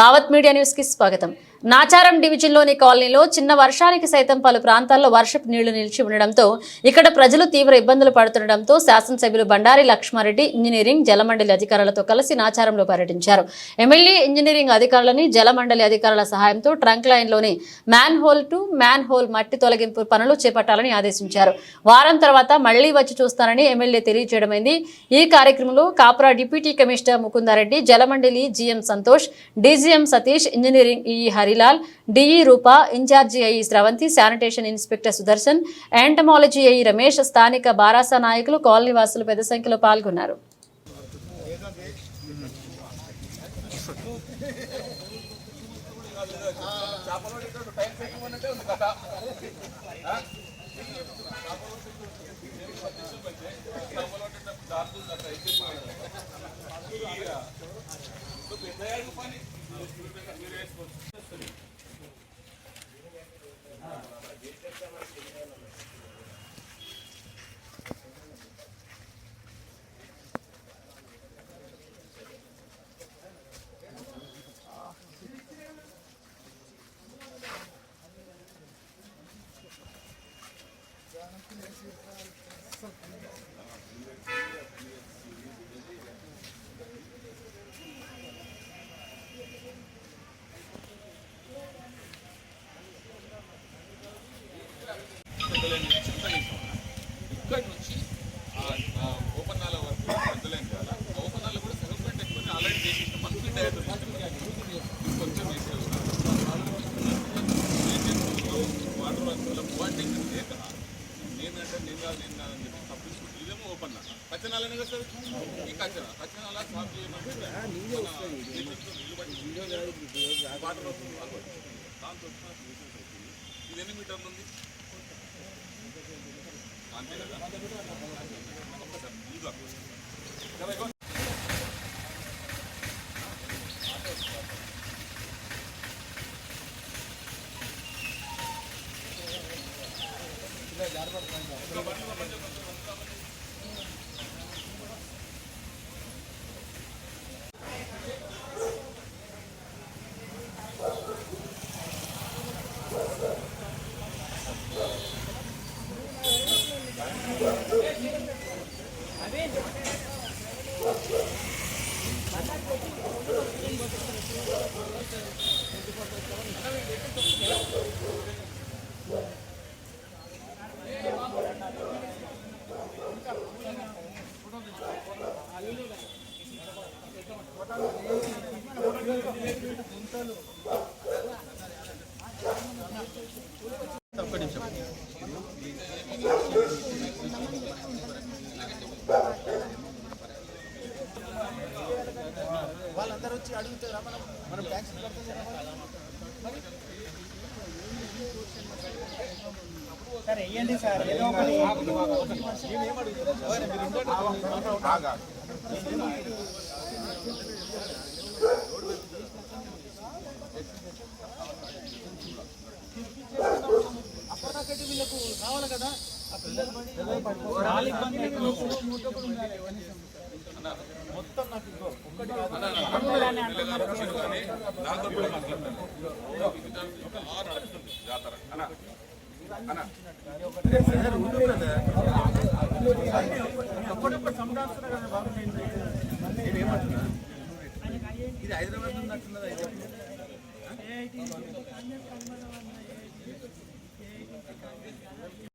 Bhavat media న్యూస్కి స్వాగతం. నాచారం డివిజన్లోని కాలనీలో చిన్న వర్షానికి సైతం పలు ప్రాంతాల్లో వర్షపు నీళ్ళు నిలిచి ఉండడంతో ఇక్కడ ప్రజలు తీవ్ర ఇబ్బందులు పడుతుండటంతో శాసనసభ్యులు బండారి లక్ష్మారెడ్డి ఇంజనీరింగ్ జలమండలి అధికారులతో కలిసి నాచారంలో పర్యటించారు. ఎమ్మెల్యే ఇంజనీరింగ్ అధికారులని జలమండలి అధికారుల సహాయంతో ట్రంక్ లైన్లోని manhole to manhole మట్టి తొలగింపు పనులు చేపట్టాలని ఆదేశించారు. వారం తర్వాత మళ్ళీ వచ్చి చూస్తానని ఎమ్మెల్యే తెలియజేయడమైంది. ఈ కార్యక్రమంలో Kapra deputy commissioner Mukunda Reddy Jalamandali GM Santosh DGM Satish engineering E Harilal DE Roopa incharge I Sravanthi sanitation inspector Sudarshan entomology I Ramesh స్థానిక బారాసా నాయకులు కాలనీ వాసులు పెద్ద సంఖ్యలో పాల్గొన్నారు. ఇక్కడి నుంచి ఆ వరకు పెద్దలేం కాదు ఓపెన్ కూడా సగం పెట్టి ఎక్కువ ఆల్రెడీ చేసేసిన మంత్లీ డయట్ కొంచెం వేసేది వాటర్ వల్ల లేక నేను కాదు నేను కాదని చెప్పి ఇదేమో ఓపెన్ కచ్చనాలనే కదా సార్ ఈ కచ్చన కచ్చనాల సాఫ్ చేయమంటే వాటర్ వస్తుంది దాంతో ఇది ఎన్ని మీటర్లు ఉంది అంతే కదా ఒక్కసారి కదా ఇగో. వాళ్ళందరూ వచ్చి అడుగుతారా మనం మనం ట్యాక్స్? సార్ వెయ్యండి సార్ ఏదో ఒకటి ఎవరు వీళ్ళకు కావాలి కదా మొత్తం నాకు ఇగో ఒక్కటి అప్పుడప్పుడు ఇది హైదరాబాద్ ఉన్నట్టున్నది హైదరాబాద్